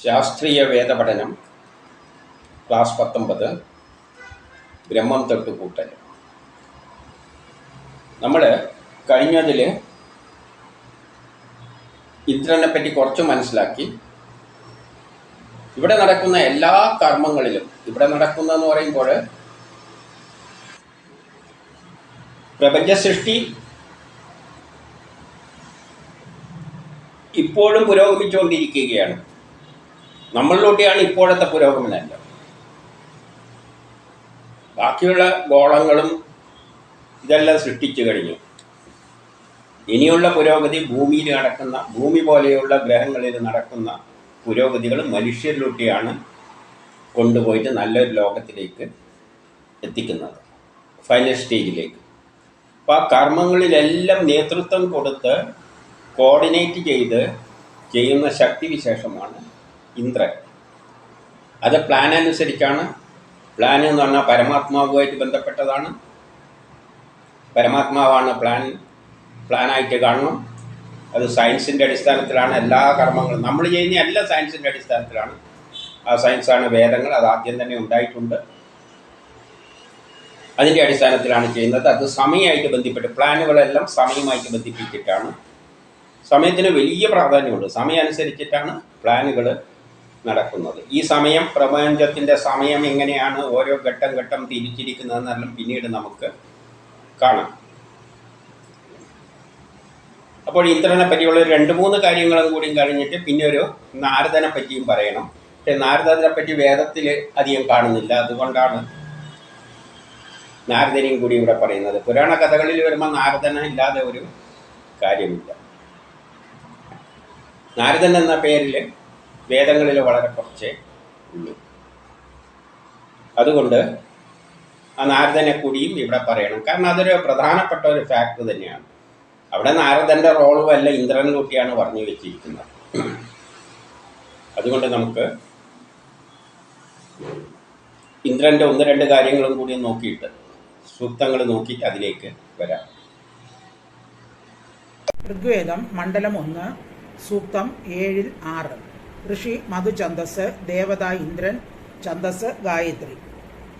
ശാസ്ത്രീയ വേദപഠനം ക്ലാസ് പത്തൊമ്പത് ബ്രഹ്മം തൊട്ട് കൂട്ടൽ നമ്മൾ കഴിഞ്ഞതിൽ ഇന്ദ്രനെ പറ്റി കുറച്ച് മനസ്സിലാക്കി. ഇവിടെ നടക്കുന്ന എല്ലാ കർമ്മങ്ങളിലും ഇവിടെ നടക്കുന്നതെന്ന് പറയുമ്പോൾ പ്രപഞ്ച സൃഷ്ടി ഇപ്പോഴും പുരോഗമിച്ചുകൊണ്ടിരിക്കുകയാണ്. നമ്മളിലൂടെയാണ് ഇപ്പോഴത്തെ പുരോഗമനമല്ല. ബാക്കിയുള്ള ഗോളങ്ങളും ഇതെല്ലാം സൃഷ്ടിച്ചു കഴിഞ്ഞു. ഇനിയുള്ള പുരോഗതി ഭൂമിയിൽ നടക്കുന്ന ഭൂമി പോലെയുള്ള ഗ്രഹങ്ങളിൽ നടക്കുന്ന പുരോഗതികൾ മനുഷ്യരിലൂടെയാണ് കൊണ്ടുപോയിട്ട് നല്ലൊരു ലോകത്തിലേക്ക് എത്തിക്കുന്നത്. ഫൈനൽ സ്റ്റേജിലേക്ക് അപ്പോൾ ആ കർമ്മങ്ങളിലെല്ലാം നേതൃത്വം കൊടുത്ത് കോർഡിനേറ്റ് ചെയ്ത് ചെയ്യുന്ന ശക്തിവിശേഷമാണ് ഇന്ദ്രൻ. അത് പ്ലാൻ അനുസരിച്ചാണ്. പ്ലാൻ എന്ന് പറഞ്ഞാൽ പരമാത്മാവുമായിട്ട് ബന്ധപ്പെട്ടതാണ്. പരമാത്മാവാണ് പ്ലാൻ പ്ലാനായിട്ട് കാണണം. അത് സയൻസിന്റെ അടിസ്ഥാനത്തിലാണ് എല്ലാ കർമ്മങ്ങളും. നമ്മൾ ചെയ്യുന്ന എല്ലാ സയൻസിന്റെ അടിസ്ഥാനത്തിലാണ്. ആ സയൻസാണ് വേദങ്ങൾ. അത് ആദ്യം തന്നെ ഉണ്ടായിട്ടുണ്ട്. അതിന്റെ അടിസ്ഥാനത്തിലാണ് ചെയ്യുന്നത്. അത് സമയമായിട്ട് ബന്ധപ്പെട്ട് പ്ലാനുകളെല്ലാം സമയമായിട്ട് ബന്ധിപ്പിച്ചിട്ടാണ്. സമയത്തിന് വലിയ പ്രാധാന്യമുണ്ട്. സമയം അനുസരിച്ചിട്ടാണ് പ്ലാനുകൾ നടക്കുന്നത്. ഈ സമയം പ്രപഞ്ചത്തിന്റെ സമയം എങ്ങനെയാണ് ഓരോ ഘട്ടം ഘട്ടം തിരിച്ചിരിക്കുന്നതെന്നെല്ലാം പിന്നീട് നമുക്ക് കാണാം. അപ്പോൾ ഇന്ദ്രനെ പറ്റിയുള്ള രണ്ട് മൂന്ന് കാര്യങ്ങളും കൂടി കഴിഞ്ഞിട്ട് പിന്നെ ഒരു നാരദനെ പറ്റിയും പറയണം. പക്ഷെ നാരദനെ പറ്റി വേദത്തിൽ അധികം കാണുന്നില്ല. അതുകൊണ്ടാണ് നാരദനെയും കൂടി ഇവിടെ പറയുന്നത്. പുരാണ കഥകളിൽ വരുമ്പോൾ നാരദന ഇല്ലാതെ ഒരു കാര്യമില്ല. നാരദൻ എന്ന പേരിൽ വേദങ്ങളിൽ വളരെ കുറച്ചേ ഉള്ളൂ. അതുകൊണ്ട് ആ നാരദനെ കൂടിയും ഇവിടെ പറയണം. കാരണം അതൊരു പ്രധാനപ്പെട്ട ഒരു ഫാക്ട് തന്നെയാണ്. അവിടെ നാരദന്റെ റോളും അല്ല ഇന്ദ്രനിലൂട്ടിയാണ് പറഞ്ഞു വെച്ചിരിക്കുന്നത്. അതുകൊണ്ട് നമുക്ക് ഇന്ദ്രന്റെ ഒന്ന് രണ്ട് കാര്യങ്ങളും കൂടി നോക്കിയിട്ട് സൂക്തങ്ങൾ നോക്കിയിട്ട് അതിലേക്ക് വരാം. ഋഗ്വേദം മണ്ഡലം ഒന്ന് സൂക്തം ഏഴിൽ ആറ്. ഋഷി മധുഛന്ദസ് ദേവത ഇന്ദ്രൻ ഛന്ദസ് ഗായത്രി.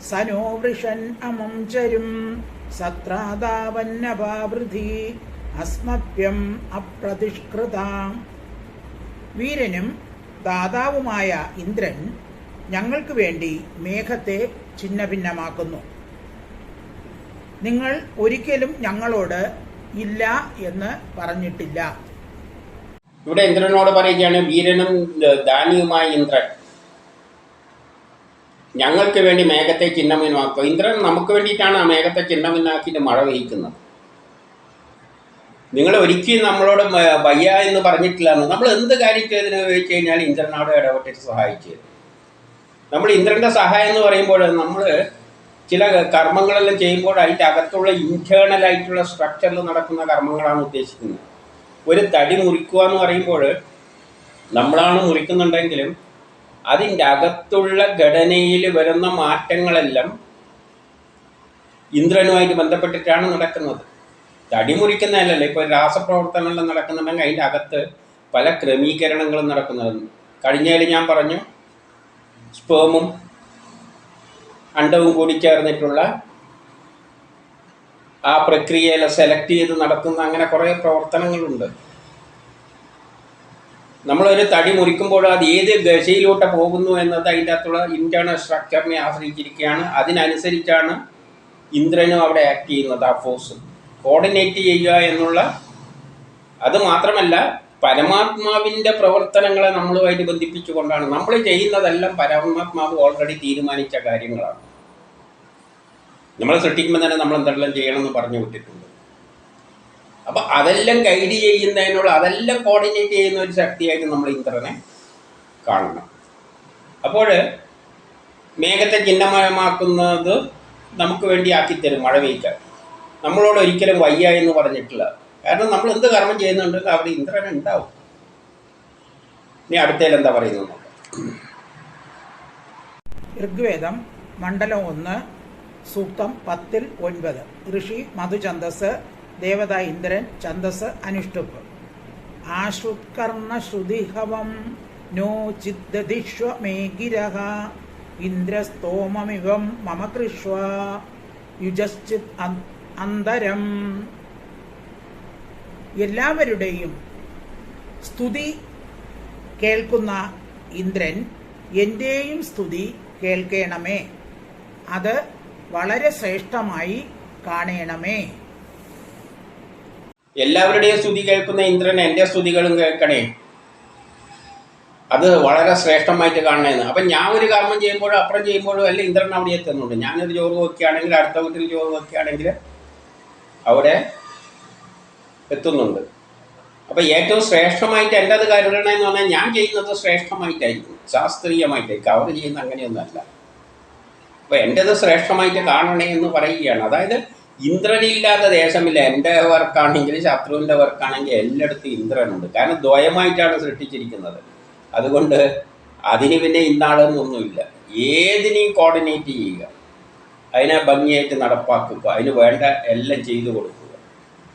സനോ വൃഷൻ അമം ചരും സത്രാതാവന്നപാവൃതി അസ്മഭ്യം അപ്രതിഷ്കൃതാം. വീരനും ദാതാവുമായ ഇന്ദ്രൻ ഞങ്ങൾക്ക് വേണ്ടി മേഘത്തെ ഛിന്നഭിന്നമാക്കുന്നു. നിങ്ങൾ ഒരിക്കലും ഞങ്ങളോട് ഇല്ല എന്ന് പറഞ്ഞിട്ടില്ല. ഇവിടെ ഇന്ദ്രനോട് പറയുകയാണ് വീരനും ദാനിയുമായ ഇന്ദ്രൻ ഞങ്ങൾക്ക് വേണ്ടി മേഘത്തെ ചിഹ്നമിനാക്കുക ഇന്ദ്രൻ നമുക്ക് വേണ്ടിയിട്ടാണ് ആ മേഘത്തെ ചിഹ്നമിനാക്കിയിട്ട് മഴ പെയ്ക്കുന്നത് നിങ്ങൾ ഒരിക്കലും നമ്മളോട് വയ്യ എന്ന് പറഞ്ഞിട്ടില്ല. നമ്മൾ എന്ത് കാര്യം ചെയ്തതിന് ചോദിച്ചു കഴിഞ്ഞാൽ ഇന്ദ്രനോട് ഇടപെട്ടിട്ട് സഹായിച്ചു നമ്മൾ ഇന്ദ്രന്റെ സഹായം എന്ന് പറയുമ്പോൾ നമ്മൾ ചില കർമ്മങ്ങളെല്ലാം ചെയ്യുമ്പോൾ അതിന്റെ അകത്തുള്ള ആയിട്ടുള്ള സ്ട്രക്ചറിൽ നടക്കുന്ന കർമ്മങ്ങളാണ് ഉദ്ദേശിക്കുന്നത്. ഒരു തടി മുറിക്കുക എന്ന് പറയുമ്പോൾ നമ്മളാണ് മുറിക്കുന്നുണ്ടെങ്കിലും അതിന്റെ അകത്തുള്ള ഘടനയിൽ വരുന്ന മാറ്റങ്ങളെല്ലാം ഇന്ദ്രനുമായിട്ട് ബന്ധപ്പെട്ടിട്ടാണ് നടക്കുന്നത്. തടി മുറിക്കുന്നതല്ലല്ലോ ഇപ്പോൾ രാസപ്രവർത്തനങ്ങളെല്ലാം നടക്കുന്നുണ്ടെങ്കിൽ അതിന്റെ അകത്ത് പല ക്രമീകരണങ്ങളും നടക്കുന്നുണ്ട്. കഴിഞ്ഞതിൽ ഞാൻ പറഞ്ഞു സ്പേമും അണ്ടവും കൂടി ചേർന്നിട്ടുള്ള ആ പ്രക്രിയയിൽ സെലക്ട് ചെയ്ത് നടത്തുന്ന അങ്ങനെ കുറേ പ്രവർത്തനങ്ങളുണ്ട്. നമ്മളൊരു തടി മുറിക്കുമ്പോൾ അത് ഏത് ദശയിലോട്ട് പോകുന്നു എന്നത് അതിന്റെ അകത്തുള്ള ഇന്റേർണൽ സ്ട്രക്ചറിനെ ആശ്രയിച്ചിരിക്കുകയാണ്. അതിനനുസരിച്ചാണ് ഇന്ദ്രനും അവിടെ ആക്ട് ചെയ്യുന്നത് ആ ഫോഴ്സ് കോർഡിനേറ്റ് ചെയ്യുക എന്നുള്ള അത് മാത്രമല്ല പരമാത്മാവിന്റെ പ്രവർത്തനങ്ങളെ നമ്മളുമായിട്ട് ബന്ധിപ്പിച്ചുകൊണ്ടാണ്. നമ്മൾ ചെയ്യുന്നതെല്ലാം പരമാത്മാവ് ഓൾറെഡി തീരുമാനിച്ച കാര്യങ്ങളാണ്. നമ്മളെ സൃഷ്ടിക്കുമ്പോൾ തന്നെ നമ്മൾ എന്തെല്ലാം ചെയ്യണമെന്ന് പറഞ്ഞു വിട്ടിട്ടുണ്ട്. അപ്പോൾ അതെല്ലാം ഗൈഡ് ചെയ്യുന്നതിനുള്ള അതെല്ലാം കോർഡിനേറ്റ് ചെയ്യുന്ന ഒരു ശക്തിയായിട്ട് നമ്മൾ ഇന്ദ്രനെ കാണണം. അപ്പോൾ മേഘത്തെ ചിഹ്നമയമാക്കുന്നത് നമുക്ക് വേണ്ടി ആക്കിത്തരും മഴ പെയ്ക്കാൻ നമ്മളോട് ഒരിക്കലും വയ്യ എന്ന് പറഞ്ഞിട്ടില്ല. കാരണം നമ്മൾ എന്ത് കർമ്മം ചെയ്യുന്നുണ്ടെങ്കിൽ അവിടെ ഇന്ദ്രൻ ഉണ്ടാവും. ഇനി അടുത്തേൽ എന്താ പറയുന്നത് ഋഗ്വേദം മണ്ഡലം ഒന്ന് സൂക്തം പത്തിൽ ഒൻപത്. ഋഷി മധുഛന്ദസ് ദേവത ഇന്ദ്രൻ ഛന്ദസ് അനുഷ്ടുപ്പ്. ആശ്രുത്കർണ ശ്രുതിഹവം നോ ചിദ്ദിഷ്വ മേ ഗിരഹ. ഇന്ദ്രസ്തോമമിവം മമ കൃഷ്വ. യുജശ്ചിത് അന്തരം. എല്ലാവരുടെയും സ്തുതി കേൾക്കുന്ന ഇന്ദ്രൻ എന്റെയും സ്തുതി കേൾക്കണമേ. അത് വളരെ ശ്രേഷ്ഠമായി കാണണമേ. എല്ലാവരുടെയും സ്തുതി കേൾക്കുന്ന ഇന്ദ്രൻ എന്റെ സ്തുതികളും കേൾക്കണേ. അത് വളരെ ശ്രേഷ്ഠമായിട്ട് കാണണേന്ന്. അപ്പം ഞാൻ ഒരു കർമ്മം ചെയ്യുമ്പോഴും അപ്പുറം ചെയ്യുമ്പോഴും അല്ല ഇന്ദ്രൻ അവിടെ എത്തുന്നുണ്ട്. ഞാനൊരു ജോബ് വയ്ക്കുകയാണെങ്കിൽ അടുത്ത വീട്ടിൽ ജോബ് വയ്ക്കുകയാണെങ്കിൽ അവിടെ എത്തുന്നുണ്ട്. അപ്പം ഏറ്റവും ശ്രേഷ്ഠമായിട്ട് എന്റെ അത് കരുതണമെന്ന് പറഞ്ഞാൽ ഞാൻ ചെയ്യുന്നത് ശ്രേഷ്ഠമായിട്ടായിരിക്കും. ശാസ്ത്രീയമായിട്ടായിരിക്കും. അവർ ചെയ്യുന്ന അങ്ങനെയൊന്നുമല്ല. അപ്പം എന്റെത് ശ്രേഷ്ഠമായിട്ട് കാണണേ എന്ന് പറയുകയാണ്. അതായത് ഇന്ദ്രനില്ലാത്ത ദേശമില്ല. എന്റെ വർക്കാണെങ്കിൽ ശത്രുവിന്റെ വർക്കാണെങ്കിൽ എല്ലായിടത്തും ഇന്ദ്രനുണ്ട്. കാരണം ദ്വയമായിട്ടാണ് സൃഷ്ടിച്ചിരിക്കുന്നത്. അതുകൊണ്ട് അതിന് പിന്നെ ഇന്നാളെന്നൊന്നുമില്ല. ഏതിനെയും കോർഡിനേറ്റ് ചെയ്യുക. അതിനെ ഭംഗിയായിട്ട് നടപ്പാക്കുക. അതിന് വേണ്ട എല്ലാം ചെയ്തു കൊടുക്കുക.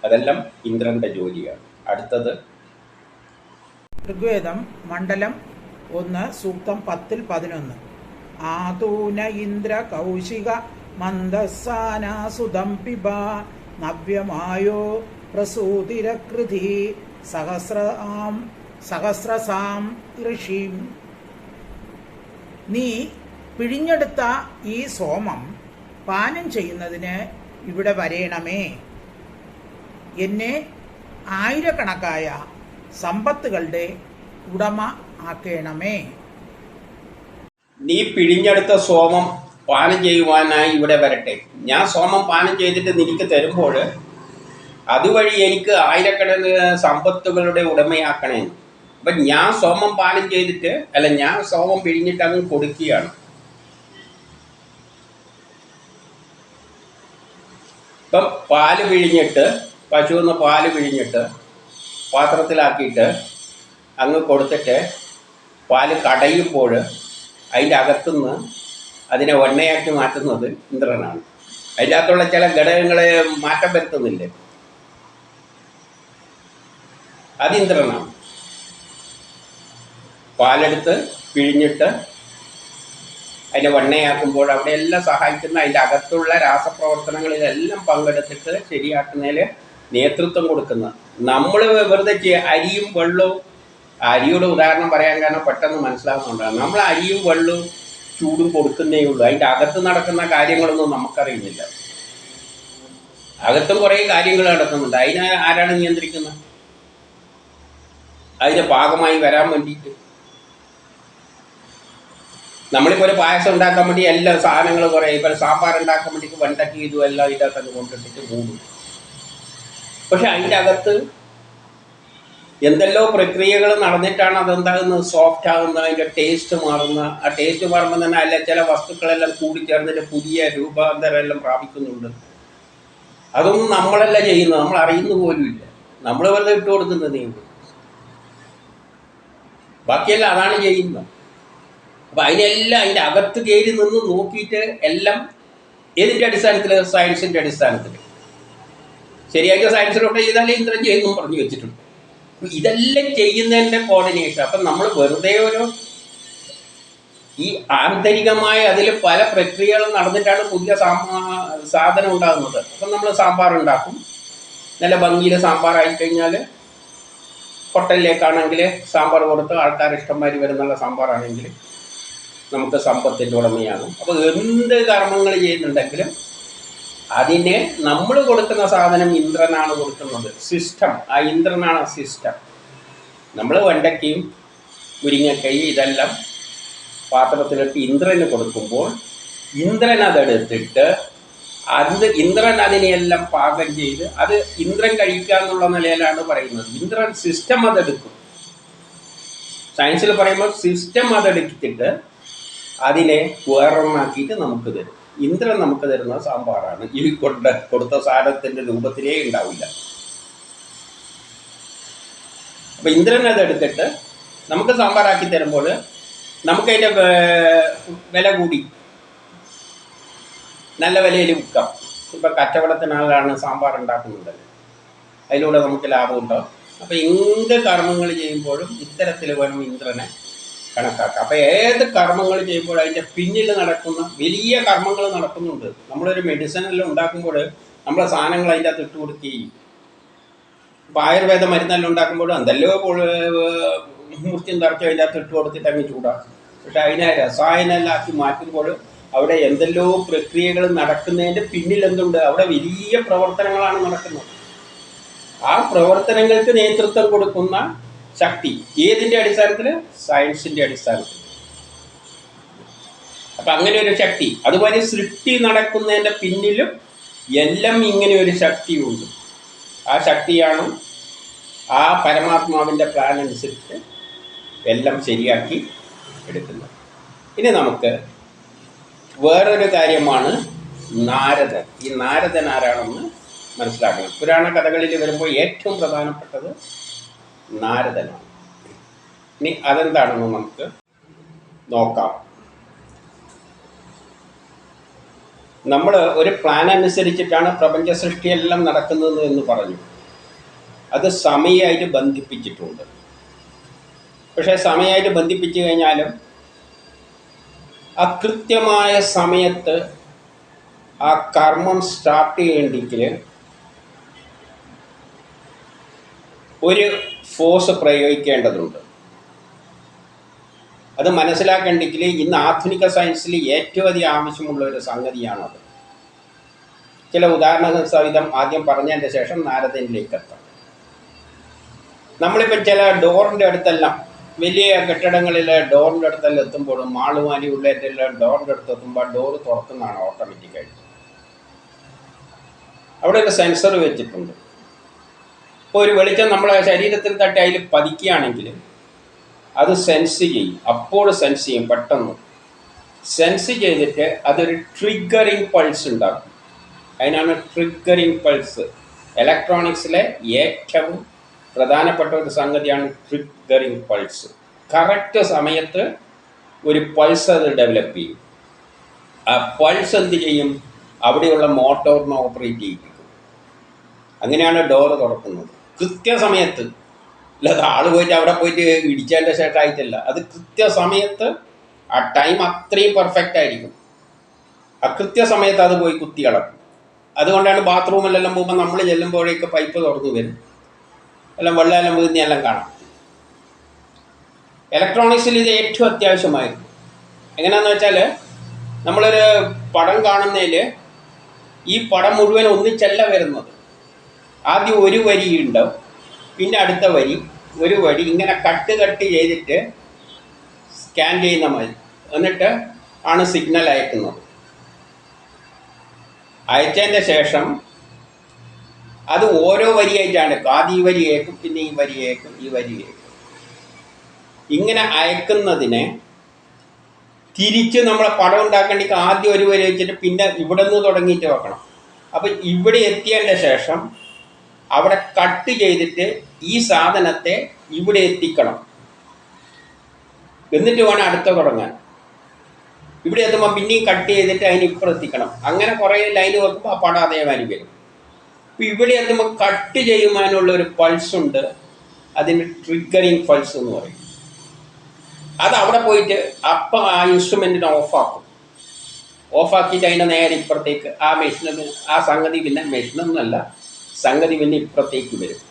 അതെല്ലാം ഇന്ദ്രന്റെ ജോലിയാണ്. അടുത്തത്. ഋഗ്വേദം മണ്ഡലം ഒന്ന് സൂക്തം പത്തിൽ പതിനൊന്ന്. ആതൂന ഇന്ദ്ര കൗശിക മന്ദസാനാസുതം പിബ. നവ്യമായോ പ്രസൂതിരകൃതി സഹസ്രാം സഹസ്രസാം ഋഷിം. നീ പിഴിഞ്ഞെടുത്ത ഈ സോമം പാനം ചെയ്യുന്നതിന് ഇവിടെ വരേണമേ. എന്നെ ആയിരക്കണക്കായ സമ്പത്തുകളുടെ ഉടമ ആക്കേണമേ. നീ പിഴിഞ്ഞെടുത്ത സോമം പാനം ചെയ്യുവാനായി ഇവിടെ വരട്ടെ. ഞാൻ സോമം പാനം ചെയ്തിട്ട് നിനക്ക് തരുമ്പോൾ അതുവഴി എനിക്ക് ആയിരക്കണക്കിന് സമ്പത്തുകളുടെ ഉടമയാക്കണേ. അപ്പം ഞാൻ സോമം പാനം ചെയ്തിട്ട് അല്ല ഞാൻ സോമം പിഴിഞ്ഞിട്ട് അങ്ങ് കൊടുക്കുകയാണ്. ഇപ്പം പാൽ പിഴിഞ്ഞിട്ട് പശുവിന്ന് പാൽ പിഴിഞ്ഞിട്ട് പാത്രത്തിലാക്കിയിട്ട് അങ്ങ് കൊടുത്തിട്ട് പാൽ കടയുമ്പോൾ അതിന്റെ അകത്തുനിന്ന് അതിനെ വണ്ണയാക്കി മാറ്റുന്നത് ഇന്ദ്രനാണ്. അതിന്റെ ചില ഘടകങ്ങളെ മാറ്റം വരുത്തുന്നില്ലേ? അത് ഇന്ദ്രനാണ്. പാലെടുത്ത് പിഴിഞ്ഞിട്ട് അതിനെ വണ്ണയാക്കുമ്പോൾ അവിടെ എല്ലാം സഹായിക്കുന്ന അതിന്റെ അകത്തുള്ള രാസപ്രവർത്തനങ്ങളിലെല്ലാം പങ്കെടുത്തിട്ട് ശരിയാക്കുന്നതിൽ നേതൃത്വം കൊടുക്കുന്ന നമ്മൾ വെറുതെ അരിയും വെള്ളവും അരിയുടെ ഉദാഹരണം പറയാൻ കാരണം പെട്ടെന്ന് മനസ്സിലാകുന്നുണ്ടാണ് നമ്മൾ അരിയും വെള്ളവും ചൂടും കൊടുക്കുന്നേ ഉള്ളൂ. അതിന്റെ അകത്ത് നടക്കുന്ന കാര്യങ്ങളൊന്നും നമുക്കറിയുന്നില്ല. അകത്തും കുറേ കാര്യങ്ങൾ നടക്കുന്നുണ്ട്. അതിനെ ആരാണ് നിയന്ത്രിക്കുന്നത്? അതിന്റെ ഭാഗമായി വരാൻ വേണ്ടിയിട്ട്. നമ്മളിപ്പോൾ ഒരു പായസം ഉണ്ടാക്കാൻ വേണ്ടി എല്ലാ സാധനങ്ങളും കുറേ ഇപ്പോൾ സാമ്പാർ ഉണ്ടാക്കാൻ വേണ്ടിയിട്ട് വണ്ടക്കി ഇതും എല്ലാം ഇതിനകത്ത് കൊണ്ടിട്ടിട്ട് മൂടും പക്ഷെ അതിന്റെ അകത്ത് എന്തെല്ലോ പ്രക്രിയകൾ നടന്നിട്ടാണ് അതെന്താകുന്നത്? സോഫ്റ്റ് ആകുന്നത് അതിന്റെ ടേസ്റ്റ് മാറുന്ന. ആ ടേസ്റ്റ് മാറുമ്പോൾ തന്നെ അല്ല ചില വസ്തുക്കളെല്ലാം കൂടിച്ചേർന്നിട്ട് പുതിയ രൂപാന്തരം എല്ലാം പ്രാപിക്കുന്നുണ്ട്. അതൊന്നും നമ്മളല്ല ചെയ്യുന്നത്. നമ്മൾ അറിയുന്ന പോലുമില്ല നമ്മൾ വെറുതെ ഇട്ട് കൊടുക്കുന്നത് നീണ്ടു ബാക്കിയെല്ലാം അതാണ് ചെയ്യുന്നത്. അപ്പം അതിനെല്ലാം അതിന്റെ അകത്ത് കയറി നിന്ന് നോക്കിയിട്ട് എല്ലാം ഏതിന്റെ അടിസ്ഥാനത്തിൽ? സയൻസിന്റെ അടിസ്ഥാനത്തിൽ. ശരിയാക്കിയ സയൻസിലോട്ട് ചെയ്താലേ ഇന്ദ്രൻ ചെയ്യുന്നു പറഞ്ഞു വെച്ചിട്ടുണ്ട്. ഇതെല്ലാം ചെയ്യുന്നതിന്റെ കോർഡിനേഷൻ അപ്പം നമ്മൾ വെറുതെ ഒരു ഈ ആന്തരികമായ അതിൽ പല പ്രക്രിയകളും നടന്നിട്ടാണ് പുതിയ സാധനം ഉണ്ടാകുന്നത്. അപ്പം നമ്മൾ സാമ്പാർ ഉണ്ടാക്കും. നല്ല ഭംഗിയിൽ സാമ്പാർ ആയിക്കഴിഞ്ഞാൽ ഹോട്ടലിലേക്കാണെങ്കിൽ സാമ്പാർ കൊടുത്ത് ആൾക്കാർ ഇഷ്ടംമാരി വരുന്നുള്ള സാമ്പാറാണെങ്കിൽ നമുക്ക് സമ്പത്തിന്റെ ഉടമയാണ് അപ്പോൾ എന്ത് കർമ്മങ്ങൾ ചെയ്യുന്നുണ്ടെങ്കിലും അതിന് നമ്മൾ കൊടുക്കുന്ന സാധനം ഇന്ദ്രനാണ് കൊടുക്കുന്നത്. സിസ്റ്റം. ആ ഇന്ദ്രനാണ് സിസ്റ്റം. നമ്മൾ വെണ്ടയ്ക്കയും മുരിങ്ങക്കയും ഇതെല്ലാം പാത്രത്തിലിട്ട് ഇന്ദ്രന് കൊടുക്കുമ്പോൾ ഇന്ദ്രൻ അതെടുത്തിട്ട് അത് ഇന്ദ്രൻ അതിനെയെല്ലാം പാകം ചെയ്ത് അത് ഇന്ദ്രൻ കഴിക്കുക എന്നുള്ള നിലയിലാണ് പറയുന്നത്. ഇന്ദ്രൻ സിസ്റ്റം അതെടുക്കും. സയൻസിൽ പറയുമ്പോൾ സിസ്റ്റം അതെടുത്തിട്ട് അതിനെ വേറൊന്നാക്കിയിട്ട് നമുക്ക് തരും ഇന്ദ്രൻ നമുക്ക് തരുന്ന സാമ്പാറാണ്. ഈ കൊണ്ട് കൊടുത്ത സാധനത്തിന്റെ രൂപത്തിലേ ഉണ്ടാവില്ല. അപ്പം ഇന്ദ്രൻ അതെടുത്തിട്ട് നമുക്ക് സാമ്പാറാക്കി തരുമ്പോൾ നമുക്കതിന്റെ വില കൂടി. നല്ല വിലയിൽ വിൽക്കാം. ഇപ്പം കച്ചവടത്തിനാളാണ് സാമ്പാർ ഉണ്ടാക്കുന്നത്. അതിലൂടെ നമുക്ക് ലാഭം ഉണ്ടാവും അപ്പോൾ എന്ത് കർമ്മങ്ങൾ ചെയ്യുമ്പോഴും ഇത്തരത്തിൽ വേണം ഇന്ദ്രനെ കണക്കാക്കുക അപ്പം ഏത് കർമ്മങ്ങൾ ചെയ്യുമ്പോൾ അതിന്റെ പിന്നിൽ നടക്കുന്ന വലിയ കർമ്മങ്ങൾ നടക്കുന്നുണ്ട്. നമ്മളൊരു മെഡിസിൻ എല്ലാം ഉണ്ടാക്കുമ്പോൾ നമ്മളെ സാധനങ്ങൾ അതിന്റെ അകത്ത് ഇട്ട് കൊടുക്കുകയും ഇപ്പം ആയുർവേദ മരുന്നെല്ലാം ഉണ്ടാക്കുമ്പോൾ എന്തെല്ലോ മൂർത്തിയും തറച്ച് അതിന്റെ അകത്ത് ഇട്ട് കൊടുത്തിട്ട് അങ്ങ് ചൂടാക്കും പക്ഷെ അതിനെ രസായനെല്ലാക്കി മാറ്റുമ്പോൾ അവിടെ എന്തെല്ലോ പ്രക്രിയകൾ നടക്കുന്നതിന്റെ പിന്നിൽ എന്തുണ്ട്? അവിടെ വലിയ പ്രവർത്തനങ്ങളാണ് നടക്കുന്നത്. ആ പ്രവർത്തനങ്ങൾക്ക് നേതൃത്വം കൊടുക്കുന്ന ശക്തി. ഏതിന്റെ അടിസ്ഥാനത്തിൽ സയൻസിന്റെ അടിസ്ഥാനത്തിൽ അപ്പം അങ്ങനെ ഒരു ശക്തി. അതുപോലെ സൃഷ്ടി നടക്കുന്നതിന്റെ പിന്നിലും എല്ലാം ഇങ്ങനെ ഒരു ശക്തിയുണ്ട്. ആ ശക്തിയാണ് ആ പരമാത്മാവിന്റെ പ്ലാൻ അനുസരിച്ച് എല്ലാം ശരിയാക്കി എടുക്കുന്നത്. ഇനി നമുക്ക് വേറൊരു കാര്യമാണ് നാരദൻ. ഈ നാരദൻ ആരാണെന്ന് മനസ്സിലാക്കണം. പുരാണ കഥകളിൽ വരുമ്പോൾ ഏറ്റവും പ്രധാനപ്പെട്ടത് നാരദനാണ്. ഇനി അതെന്താണെന്ന് നമുക്ക് നോക്കാം. നമ്മൾ ഒരു പ്ലാൻ അനുസരിച്ചിട്ടാണ് പ്രപഞ്ച സൃഷ്ടിയെല്ലാം നടക്കുന്നത് എന്ന് പറഞ്ഞു. അത് സമയമായിട്ട് ബന്ധിപ്പിച്ചിട്ടുണ്ട്. പക്ഷേ സമയമായിട്ട് ബന്ധിപ്പിച്ചു കഴിഞ്ഞാലും അകൃത്യമായ കൃത്യമായ സമയത്ത് ആ കർമ്മം സ്റ്റാർട്ട് ചെയ്യേണ്ടെങ്കിൽ ഒരു ഫോഴ്സ് പ്രയോഗിക്കേണ്ടതുണ്ട്. അത് മനസ്സിലാക്കേണ്ടെങ്കിൽ ഇന്ന് ആധുനിക സയൻസിൽ ഏറ്റവും അധികം ആവശ്യമുള്ള ഒരു സംഗതിയാണത്. ചില ഉദാഹരണ സഹിതം ആദ്യം പറഞ്ഞതിന്റെ ശേഷം നാരദനിലേക്ക് എത്താം. നമ്മളിപ്പോൾ ചില ഡോറിന്റെ അടുത്തെല്ലാം വലിയ കെട്ടിടങ്ങളിൽ ഡോറിന്റെ അടുത്തെല്ലാം എത്തുമ്പോൾ മാളുമാലി ഉള്ളതിന്റെ ഡോറിന്റെ അടുത്ത് എത്തുമ്പോൾ ഡോറ് തുറക്കുന്നതാണ് ഓട്ടോമാറ്റിക്കായിട്ട് അവിടെ ഒരു സെൻസർ വെച്ചിട്ടുണ്ട്. ഇപ്പോൾ ഒരു വെളിച്ചം നമ്മളെ ശരീരത്തിൽ തട്ടി അതിൽ പതിക്കുകയാണെങ്കിൽ അത് സെൻസ് ചെയ്യും. അപ്പോൾ സെൻസ് ചെയ്യും പെട്ടെന്ന്. സെൻസ് ചെയ്തിട്ട് അതൊരു ട്രിഗറിങ് പൾസ് ഉണ്ടാക്കും. അതിനാണ് ട്രിഗറിങ് പൾസ് ഇലക്ട്രോണിക്സിലെ ഏറ്റവും പ്രധാനപ്പെട്ട ഒരു സംഗതിയാണ് ട്രിഗറിങ് പൾസ് കറക്റ്റ് സമയത്ത് ഒരു പൾസ് അത് ഡെവലപ്പ് ചെയ്യും. ആ പൾസ് എന്ത് ചെയ്യും? അവിടെയുള്ള മോട്ടോറിനെ ഓപ്പറേറ്റ് ചെയ്യിപ്പിക്കും. അങ്ങനെയാണ് ഡോറ് തുറക്കുന്നത്. കൃത്യസമയത്ത് അല്ലാതെ ആൾ പോയിട്ട് അവിടെ പോയിട്ട് ഇടിച്ചതിന്റെ ശേഷമായിട്ടല്ല അത് കൃത്യസമയത്ത് ആ ടൈം അത്രയും പെർഫെക്റ്റ് ആയിരിക്കും. ആ കൃത്യസമയത്ത് അത് പോയി കുത്തി കിടക്കും അതുകൊണ്ടാണ് ബാത്റൂമിലെല്ലാം പോകുമ്പോൾ നമ്മൾ ചെല്ലുമ്പോഴേക്ക് പൈപ്പ് തുറന്നു വരും. എല്ലാം വെള്ളമെല്ലാം വീഴുന്ന എല്ലാം കാണാം. ഇലക്ട്രോണിക്സിൽ ഇത് ഏറ്റവും അത്യാവശ്യമായിരുന്നു. എങ്ങനെയാണെന്ന് വെച്ചാൽ നമ്മളൊരു പടം കാണുന്നതിൽ ഈ പടം മുഴുവൻ ഒന്നിച്ചല്ല വരുന്നത്. ആദ്യം ഒരു വരി ഉണ്ടാവും. പിന്നെ അടുത്ത വരി ഒരു വരി ഇങ്ങനെ കട്ട് കട്ട് ചെയ്തിട്ട് സ്കാൻ ചെയ്യുന്ന മതി എന്നിട്ട് ആണ് സിഗ്നൽ അയക്കുന്നത്. അയച്ചതിന്റെ ശേഷം അത് ഓരോ വരിയായിട്ടാണ് ആദ്യം ഈ വരി കേൾക്കും പിന്നെ ഈ വരി കേൾക്കും ഈ വരി കേൾക്കും. ഇങ്ങനെ അയക്കുന്നതിനെ തിരിച്ച് നമ്മളെ പടം ഉണ്ടാക്കേണ്ടിക്ക് ആദ്യം ഒരു വരി വെച്ചിട്ട് പിന്നെ ഇവിടെ നിന്ന് തുടങ്ങിയിട്ട് വെക്കണം. അപ്പം ഇവിടെ എത്തിയതിന്റെ ശേഷം അവിടെ കട്ട് ചെയ്തിട്ട് ഈ സാധനത്തെ ഇവിടെ എത്തിക്കണം. എന്നിട്ട് വേണം അടുത്ത തുടങ്ങാൻ. ഇവിടെ എത്തുമ്പോൾ പിന്നെയും കട്ട് ചെയ്തിട്ട് അതിന് ഇപ്പുറം എത്തിക്കണം. അങ്ങനെ കുറേ ലൈൻ വെക്കുമ്പോൾ ആ പടം അതേമാതിരി വരും. ഇപ്പം ഇവിടെ എത്തുമ്പോൾ കട്ട് ചെയ്യുവാനുള്ള ഒരു പൾസ് ഉണ്ട്. അതിന് ട്രിഗറിങ് പൾസ് എന്ന് പറയും. അത് അവിടെ പോയിട്ട് അപ്പം ആ ഇൻസ്ട്രുമെന്റിനെ ഓഫാക്കും ഓഫാക്കിയിട്ട് അതിന്റെ നേരെ ഇപ്പുറത്തേക്ക് ആ മെഷീനിൽ ആ സംഗതി പിന്നെ മെഷീനൊന്നുമല്ല സംഗതി പിന്നെ ഇപ്പുറത്തേക്ക് വരും.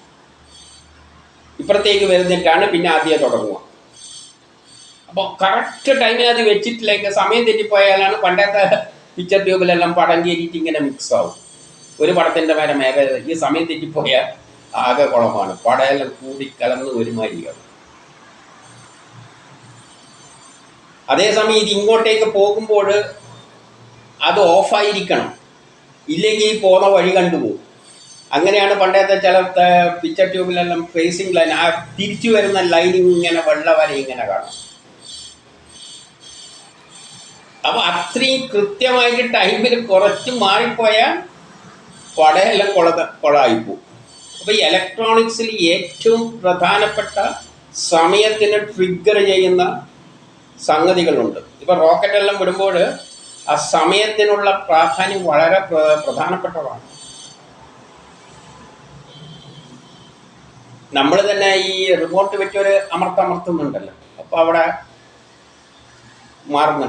ഇപ്പുറത്തേക്ക് വരുന്നിട്ടാണ് പിന്നെ ആദ്യം തുടങ്ങുക. അപ്പോൾ കറക്റ്റ് ടൈമിൽ അത് വെച്ചിട്ടില്ലെങ്കിൽ സമയം തെറ്റിപ്പോയാലാണ് പണ്ടത്തെ പിക്ചർ ട്യൂബിലെല്ലാം പടം കയറിയിട്ട് ഇങ്ങനെ മിക്സ് ആവും. ഒരു പടത്തിന്റെ വരെ മേലെ ഈ സമയം തെറ്റിപ്പോയാൽ ആകെ കുളമാണ്. പടയെല്ലാം കൂടി കലർന്ന് ഒരുമാതിരിയാവും അതേസമയം ഇത് ഇങ്ങോട്ടേക്ക് പോകുമ്പോൾ അത് ഓഫായിരിക്കണം ഇല്ലെങ്കിൽ പോകുന്ന വഴി കണ്ടുപോകും. അങ്ങനെയാണ് പണ്ടത്തെ ചില പിക്ചർ ട്യൂബിലെല്ലാം ഫേസിംഗ് ലൈൻ ആ തിരിച്ചു വരുന്ന ലൈൻ ഇങ്ങനെ വെള്ള വര ഇങ്ങനെ കാണും. അപ്പൊ അത്രയും കൃത്യമായിട്ട് ടൈമിൽ കുറച്ച് മാറിപ്പോയാൽ പടയെല്ലാം കൊള കൊളായിപ്പോവും. അപ്പൊ ഈ ഇലക്ട്രോണിക്സിൽ ഏറ്റവും പ്രധാനപ്പെട്ട സമയത്തിന് ട്രിഗർ ചെയ്യുന്ന സംഗതികളുണ്ട്. ഇപ്പൊ റോക്കറ്റ് എല്ലാം വിടുമ്പോൾ ആ സമയത്തിനുള്ള പ്രാധാന്യം വളരെ പ്ര- പ്രധാനപ്പെട്ടതാണ്. നമ്മൾ തന്നെ ഈ റിമോട്ട് വെച്ചൊരു അമർത്തമർത്തുന്നുണ്ടല്ലോ അപ്പോൾ അവിടെ മാറുന്ന.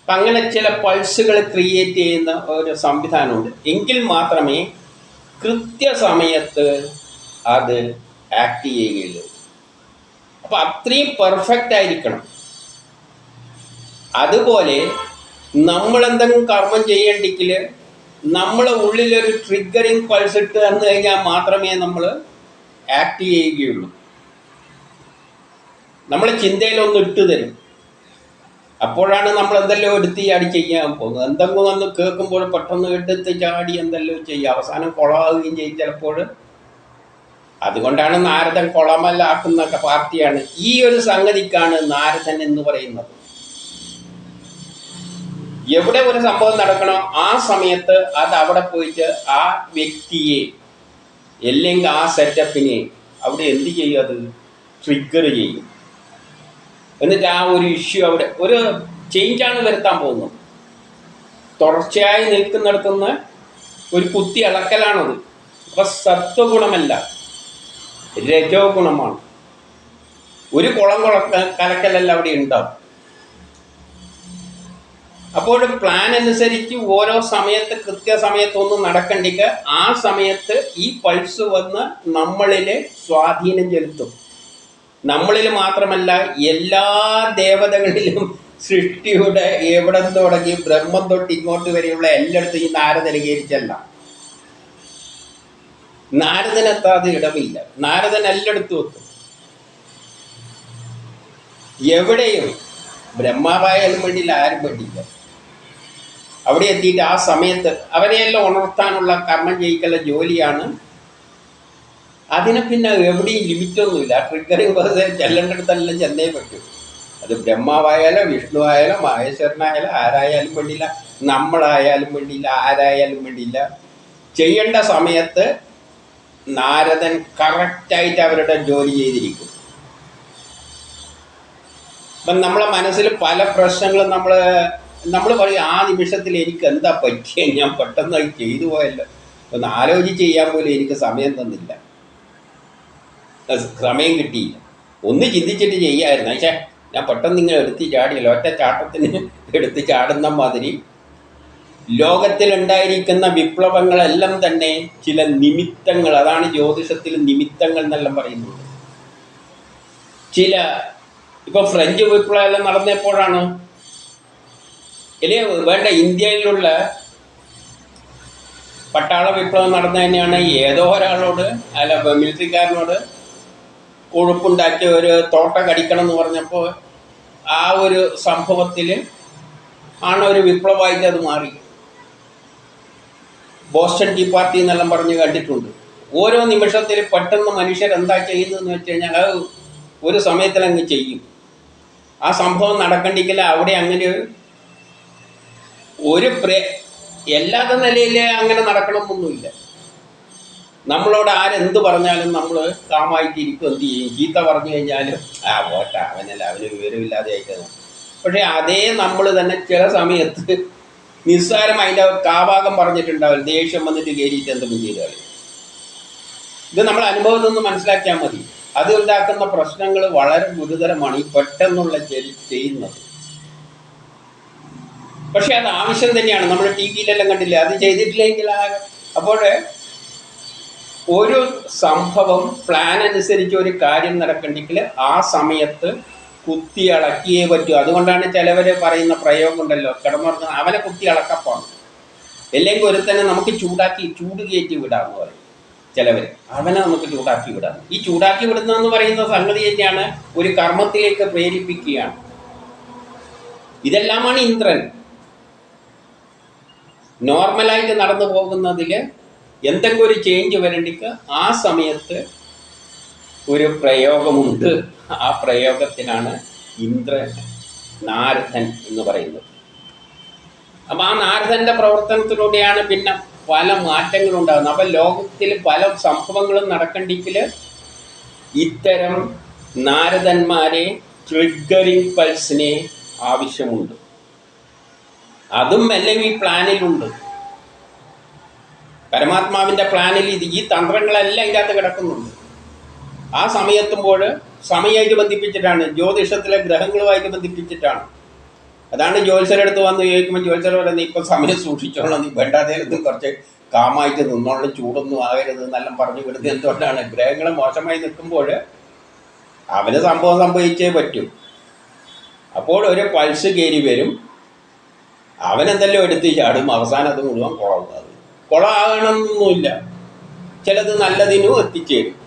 അപ്പം അങ്ങനെ ചില പൾസുകൾ ക്രിയേറ്റ് ചെയ്യുന്ന ഒരു സംവിധാനമുണ്ട്. എങ്കിൽ മാത്രമേ കൃത്യസമയത്ത് അത് ആക്ട് ചെയ്യുകയുള്ളൂ. അപ്പം അത്രയും പെർഫെക്റ്റ് ആയിരിക്കണം. അതുപോലെ നമ്മൾ എന്തെങ്കിലും കർമ്മം ചെയ്യണ്ടെങ്കിൽ നമ്മളെ ഉള്ളിലൊരു ട്രിഗറിങ് പൾസ് ഇട്ട് തന്നു കഴിഞ്ഞാൽ മാത്രമേ നമ്മൾ ആക്ട് ചെയ്യുകയുള്ളൂ. നമ്മളെ ചിന്തയിലൊന്ന് ഇട്ട് തരും. അപ്പോഴാണ് നമ്മൾ എന്തെല്ലോ എടുത്ത് ചാടി ചെയ്യാൻ പോകുന്നത്. എന്തെങ്കിലും ഒന്ന് കേൾക്കുമ്പോൾ പെട്ടെന്ന് എടുത്ത് ചാടി എന്തെല്ലോ ചെയ്യുക അവസാനം കുളമാകുകയും ചെയ്യും ചിലപ്പോൾ. അതുകൊണ്ടാണ് നാരദൻ കുളമല്ലാക്കുന്ന പാർട്ടിയാണ്. ഈ ഒരു സംഗതിക്കാണ് നാരദൻ എന്ന് പറയുന്നത്. എവിടെ ഒരു സംഭവം നടക്കണോ ആ സമയത്ത് അത് അവിടെ പോയിട്ട് ആ വ്യക്തിയെ അല്ലെങ്കിൽ ആ സെറ്റപ്പിനെ അവിടെ എന്ത് ചെയ്യും അത്? ട്രിഗർ ചെയ്യും. എന്നിട്ട് ആ ഒരു ഇഷ്യൂ അവിടെ ഒരു ചേഞ്ചാണ് വരുത്താൻ പോകുന്നത്. തുടർച്ചയായി നിൽക്കുന്നിടത്തുനിന്ന് ഒരു കുത്തി ഇളക്കലാണത് അപ്പൊ സത്വഗുണമല്ല രജോ ഗുണമാണ് ഒരു കുളം കുളക്ക കലക്കലല്ല അവിടെ ഉണ്ടാവും. അപ്പോൾ പ്ലാൻ അനുസരിച്ച് ഓരോ സമയത്ത് കൃത്യസമയത്തൊന്നും നടക്കണ്ടെങ്കിൽ ആ സമയത്ത് ഈ പൾസ് വന്ന് നമ്മളിൽ സ്വാധീനം ചെലുത്തും. നമ്മളിൽ മാത്രമല്ല എല്ലാ ദേവതകളിലും സൃഷ്ടിയുടെ എവിടെ തുടങ്ങി ബ്രഹ്മം തൊട്ട് ഇങ്ങോട്ട് വരെയുള്ള എല്ലായിടത്തും ഈ നാരദ അനുകരിച്ചല്ല. നാരദനെത്താതെ ഇടമില്ല. നാരദൻ എല്ലായിടത്തും എത്തും. എവിടെയും ബ്രഹ്മാവായാലും വേണ്ടിയില്ല ആരും വേണ്ടിയില്ല. അവിടെ എത്തിയിട്ട് ആ സമയത്ത് അവരെയെല്ലാം ഉണർത്താനുള്ള കർമ്മം ചെയ്യിക്കല ജോലിയാണ്. അതിനെ പിന്നെ എവിടെയും ലിമിറ്റൊന്നുമില്ല. ട്രിഗറിങ് വെറുതെ ചെല്ലേണ്ടടുത്തെല്ലാം ചെന്നേ പറ്റൂ. അത് ബ്രഹ്മാവായാലോ വിഷ്ണു ആയാലോ മഹേശ്വരനായാലോ ആരായാലും വേണ്ടിയില്ല. നമ്മളായാലും വേണ്ടിയില്ല ആരായാലും വേണ്ടിയില്ല. ചെയ്യേണ്ട സമയത്ത് നാരദൻ കറക്റ്റായിട്ട് അവരുടെ ജോലി ചെയ്തിരിക്കും. അപ്പം നമ്മളെ മനസ്സിൽ പല പ്രശ്നങ്ങളും നമ്മൾ നമ്മൾ പറയും ആ നിമിഷത്തിൽ എനിക്ക് എന്താ പറ്റിയ? ഞാൻ പെട്ടെന്ന് ചെയ്തു പോയല്ലോ. ഒന്ന് ആലോചിച്ച് ചെയ്യാൻ പോലും എനിക്ക് സമയം തന്നില്ല. സമയം കിട്ടിയില്ല. ഒന്ന് ചിന്തിച്ചിട്ട് ചെയ്യായിരുന്നു. പക്ഷേ ഞാൻ പെട്ടെന്ന് ഇങ്ങനെ എടുത്ത് ചാടിയല്ലോ ഒറ്റ ചാട്ടത്തിന് എടുത്ത് ചാടുന്ന മാതിരി ലോകത്തിലുണ്ടായിരിക്കുന്ന വിപ്ലവങ്ങളെല്ലാം തന്നെ ചില നിമിത്തങ്ങൾ അതാണ് ജ്യോതിഷത്തിൽ നിമിത്തങ്ങൾ എന്നെല്ലാം പറയുന്നത്. ചില ഇപ്പൊ ഫ്രഞ്ച് വിപ്ലവം എല്ലാം നടന്നപ്പോഴാണ് ഇല്ലേ വേണ്ട ഇന്ത്യയിലുള്ള പട്ടാള വിപ്ലവം നടന്നു തന്നെയാണ് ഏതോ ഒരാളോട് അല്ല മിലിറ്ററിക്കാരനോട് കൊഴുപ്പുണ്ടാക്കി ഒരു തോട്ട കടിക്കണം എന്ന് പറഞ്ഞപ്പോൾ ആ ഒരു സംഭവത്തിൽ ആണ് ഒരു വിപ്ലവമായിട്ട് അത് മാറി. ബോസ്റ്റൺ ടീ പാർട്ടി എന്നെല്ലാം പറഞ്ഞ് കണ്ടിട്ടുണ്ട്. ഓരോ നിമിഷത്തിൽ പെട്ടെന്ന് മനുഷ്യർ എന്താ ചെയ്യുന്നതെന്ന് വെച്ച് കഴിഞ്ഞാൽ അത് ഒരു സമയത്തിൽ അങ്ങ് ചെയ്യും. ആ സംഭവം നടക്കണ്ടെങ്കിൽ അവിടെ അങ്ങനെ ഒരു- പ്രേ എല്ലാത്ത നിലയിൽ അങ്ങനെ നടക്കണമെന്നൊന്നുമില്ല. നമ്മളോട് ആരെന്ത് പറഞ്ഞാലും നമ്മൾ കാമായിട്ട് ഇരിക്കും എന്ത് ചെയ്യും? ചീത്ത പറഞ്ഞു കഴിഞ്ഞാലും ആ ഓട്ട അവനല്ല അവന് വിവരമില്ലാതെ ആയിട്ടാണ് പക്ഷേ അതേ നമ്മൾ തന്നെ ചില സമയത്ത് നിസ്സാരം അതിന്റെ കാഭാഗം പറഞ്ഞിട്ടുണ്ടാവില്ല. ദേഷ്യം വന്നിട്ട് കയറിയിട്ട് എന്തെങ്കിലും ചെയ്താൽ ഇത് നമ്മൾ അനുഭവത്തിൽ നിന്ന് മനസ്സിലാക്കിയാൽ മതി. അത് ഉണ്ടാക്കുന്ന പ്രശ്നങ്ങൾ വളരെ ഗുരുതരമാണ്. ഈ പെട്ടെന്നുള്ള ചെയ്യുന്നത്. പക്ഷെ അത് ആവശ്യം തന്നെയാണ്. നമ്മൾ ടി വിയിലെല്ലാം കണ്ടില്ല? അത് ചെയ്തിട്ടില്ലെങ്കിൽ അപ്പോൾ ഒരു സംഭവം പ്ലാൻ അനുസരിച്ച് ഒരു കാര്യം നടക്കണ്ടെങ്കിൽ ആ സമയത്ത് കുത്തി അളക്കിയേ പറ്റൂ. അതുകൊണ്ടാണ് ചിലവർ പറയുന്ന പ്രയോഗം ഉണ്ടല്ലോ. കിടന്നുറങ്ങുന്ന അവനെ കുത്തി അളക്കപ്പാണ് അല്ലെങ്കിൽ ഒരുത്തനെ നമുക്ക് ചൂടാക്കി ചൂട് കയറ്റി വിടാമെന്ന് പറയും ചിലവർ അവനെ നമുക്ക് ചൂടാക്കി വിടാം ഈ ചൂടാക്കി വിടുന്നതെന്ന് പറയുന്ന സംഗതി തന്നെയാണ് ഒരു കർമ്മത്തിലേക്ക് പ്രേരിപ്പിക്കുകയാണ്. ഇതെല്ലാമാണ് ഇന്ദ്രൻ. നോർമലായിട്ട് നടന്നു പോകുന്നതിൽ എന്തെങ്കിലും ഒരു ചേഞ്ച് വരണ്ടിക്ക് ആ സമയത്ത് ഒരു പ്രയോഗമുണ്ട്. ആ പ്രയോഗത്തിനാണ് ഇന്ദ്ര നാരദൻ എന്ന് പറയുന്നത്. അപ്പം ആ നാരദന്റെ പ്രവർത്തനത്തിലൂടെയാണ് പിന്നെ പല മാറ്റങ്ങളും ഉണ്ടാകുന്നത് അപ്പം ലോകത്തിൽ പല സംഭവങ്ങളും നടക്കണ്ടെങ്കിൽ ഇത്തരം നാരദന്മാരെ ട്രിഗറിംഗ് പൾസിനെ ആവശ്യമുണ്ട്. അതും എല്ലാം ഈ പ്ലാനിലുണ്ട്. പരമാത്മാവിന്റെ പ്ലാനിൽ ഇത് ഈ തന്ത്രങ്ങളെല്ലാം ഇതിനകത്ത് കിടക്കുന്നുണ്ട്. ആ സമയത്തുമ്പോൾ സമയമായിട്ട് ബന്ധിപ്പിച്ചിട്ടാണ് ജ്യോതിഷത്തിലെ ഗ്രഹങ്ങളുമായിട്ട് ബന്ധിപ്പിച്ചിട്ടാണ്. അതാണ് ജ്യോത്സ്യരുടെ അടുത്ത് വന്ന് ചോദിക്കുമ്പോൾ ജ്യോത്സര പറയുന്നത് ഇപ്പം സമയം സൂക്ഷിച്ചോളാം നീ വേണ്ടാതേരത്തും കുറച്ച് കാമായിട്ട് നിന്നോളം ചൂടൊന്നും ആകരുത് എന്നെല്ലാം പറഞ്ഞു വിടുന്നത് എന്തുകൊണ്ടാണ്? ഗ്രഹങ്ങൾ മോശമായി നിൽക്കുമ്പോൾ അവന് സംഭവം സംഭവിച്ചേ പറ്റും. അപ്പോൾ ഒരു പൾസ് കയറി വരും. അവനെന്തെല്ലാം എടുത്ത് ചാടും അവസാനം അത് മുഴുവൻ കുളമാകും കുളമാകണമെന്നൊന്നുമില്ല ചിലത് നല്ലതിനും എത്തിച്ചേരും.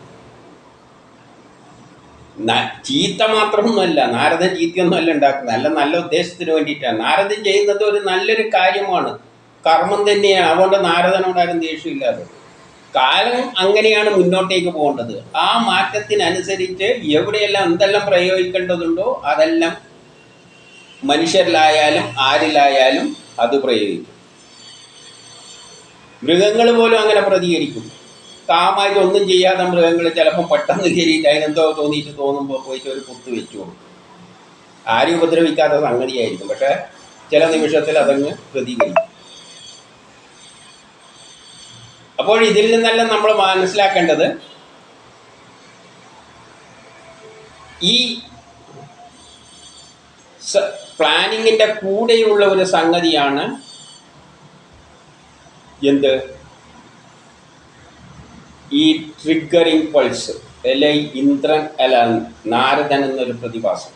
ചീത്ത മാത്രമൊന്നുമല്ല. നാരദൻ ചീത്തയൊന്നുമല്ല ഉണ്ടാക്കുന്നത്. അല്ല നല്ല ഉദ്ദേശത്തിന് വേണ്ടിയിട്ടാണ്. നാരദൻ ചെയ്യുന്നത് ഒരു നല്ലൊരു കാര്യമാണ്. കർമ്മം തന്നെയാണ്. അതുകൊണ്ട് നാരദനോടാരും ദേഷ്യമില്ലാതെ. കാലം അങ്ങനെയാണ് മുന്നോട്ടേക്ക് പോകേണ്ടത്. ആ മാറ്റത്തിനനുസരിച്ച് എവിടെയെല്ലാം എന്തെല്ലാം പ്രയോഗിക്കേണ്ടതുണ്ടോ അതെല്ലാം മനുഷ്യരിലായാലും ആരിലായാലും അത് പ്രയോഗിക്കും. മൃഗങ്ങൾ പോലും അങ്ങനെ പ്രതികരിക്കും. കാമായിട്ട് ഒന്നും ചെയ്യാതെ മൃഗങ്ങൾ ചിലപ്പോൾ പെട്ടെന്ന് കയറിയിട്ട് അതിനെന്തോ തോന്നിയിട്ട് തോന്നുമ്പോൾ പോയിട്ട് ഒരു കുത്ത് വെച്ചു കൊടുക്കും. ആരും ഉപദ്രവിക്കാത്ത സംഗതിയായിരിക്കും പക്ഷേ ചില നിമിഷത്തിൽ അതങ്ങ് പ്രതികരിക്കും. അപ്പോൾ ഇതിൽ നിന്നെല്ലാം നമ്മൾ മനസ്സിലാക്കേണ്ടത് ഈ പ്ലാനിങ്ങിന്റെ കൂടെയുള്ള ഒരു സംഗതിയാണ് എന്ത്? ഈ ട്രിഗറിംഗ് പൾസ് അല്ലെ ഇന്ദ്രൻ അല്ല നാരദൻ എന്നൊരു പ്രതിഭാസം.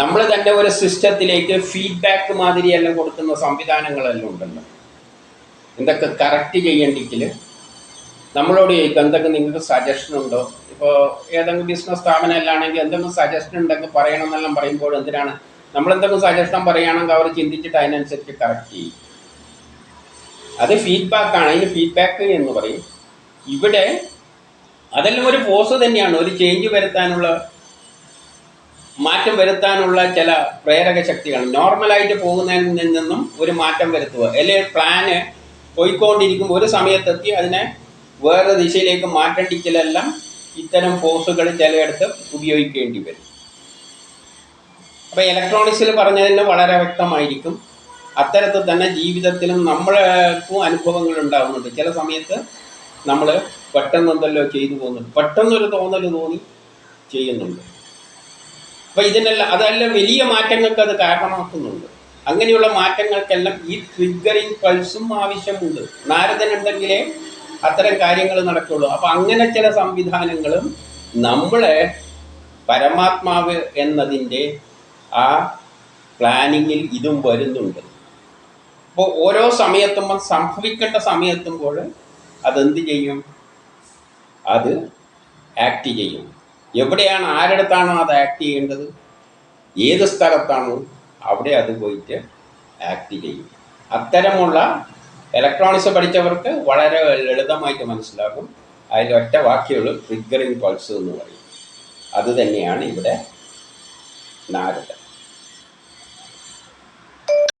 നമ്മൾ തന്നെ ഒരു സിസ്റ്റത്തിലേക്ക് ഫീഡ്ബാക്ക് മാതിരിയെല്ലാം കൊടുക്കുന്ന സംവിധാനങ്ങളെല്ലാം ഉണ്ടല്ലോ. എന്തൊക്കെ കറക്റ്റ് ചെയ്യണ്ടെങ്കിൽ നമ്മളോട് ചോദിക്കും എന്തൊക്കെ നിങ്ങൾക്ക് സജഷൻ ഉണ്ടോ? ഇപ്പോൾ ഏതെങ്കിലും ബിസിനസ് സ്ഥാപനം എല്ലാണെങ്കിൽ എന്തെങ്കിലും സജഷൻ ഉണ്ടെങ്കിൽ പറയണമെന്നെല്ലാം പറയുമ്പോൾ എന്തിനാണ് നമ്മൾ എന്തൊക്കെ സജഷൻ പറയുകയാണെങ്കിൽ അവർ ചിന്തിച്ചിട്ട് അതിനനുസരിച്ച് കറക്റ്റ് ചെയ്യും. അത് ഫീഡ്ബാക്കാണ് അതിന് ഫീഡ്ബാക്ക് എന്ന് പറയും. ഇവിടെ അതെല്ലാം ഒരു ഫോഴ്സ് തന്നെയാണ്. ഒരു ചേഞ്ച് വരുത്താനുള്ള മാറ്റം വരുത്താനുള്ള ചില പ്രേരക ശക്തികൾ നോർമലായിട്ട് പോകുന്നതിൽ നിന്നും ഒരു മാറ്റം വരുത്തുക. അല്ലെങ്കിൽ പ്ലാന് പോയിക്കൊണ്ടിരിക്കുമ്പോൾ ഒരു സമയത്തെത്തി അതിനെ വേറെ ദിശയിലേക്ക് മാറ്റണ്ടിക്കലെല്ലാം ഇത്തരം ഫോഴ്സുകൾ ചിലയിടത്ത് ഉപയോഗിക്കേണ്ടി വരും. അപ്പോൾ ഇലക്ട്രോണിക്സിൽ പറഞ്ഞതിന് വളരെ വ്യക്തമായിരിക്കും. അത്തരത്തിൽ തന്നെ ജീവിതത്തിലും നമ്മൾക്കും അനുഭവങ്ങൾ ഉണ്ടാകുന്നുണ്ട് ചില സമയത്ത് നമ്മൾ പെട്ടെന്ന് എന്തല്ലോ ചെയ്തു പോകുന്നുണ്ട് പെട്ടെന്നൊരു തോന്നൽ തോന്നി ചെയ്യുന്നുണ്ട്. അപ്പോൾ ഇതിനെല്ലാം അതെല്ലാം വലിയ മാറ്റങ്ങൾക്ക് അത് കാരണമാക്കുന്നുണ്ട്. അങ്ങനെയുള്ള മാറ്റങ്ങൾക്കെല്ലാം ഈ ട്രിഗറിങ് പൾസും ആവശ്യമുണ്ട്. നാരദനുണ്ടെങ്കിലേ അത്തരം കാര്യങ്ങൾ നടക്കുള്ളൂ. അപ്പോൾ അങ്ങനെ ചില സംവിധാനങ്ങളും നമ്മളെ പരമാത്മാവ് എന്നതിന്റെ ആ പ്ലാനിങ്ങിൽ ഇതും വരുന്നുണ്ട്. അപ്പോൾ ഓരോ സമയത്തുമ്പോൾ സംഭവിക്കേണ്ട സമയത്തുമ്പോൾ അതെന്ത് ചെയ്യും? അത് ആക്ട് ചെയ്യും. എവിടെയാണ് ആരടുത്താണോ അത് ആക്ട് ചെയ്യേണ്ടത്? ഏത് സ്ഥലത്താണോ അവിടെ അത് പോയിട്ട് ആക്ട് ചെയ്യും. അത്തരമുള്ള ഇലക്ട്രോണിക്സ് പഠിച്ചവർക്ക് വളരെ ലളിതമായിട്ട് മനസ്സിലാകും. അതിൽ ഒറ്റ വാക്യമുള്ളൂ ട്രിഗറിങ് പൾസ് എന്ന് പറയും. അത് തന്നെയാണ് ഇവിടെ നാരദൻ.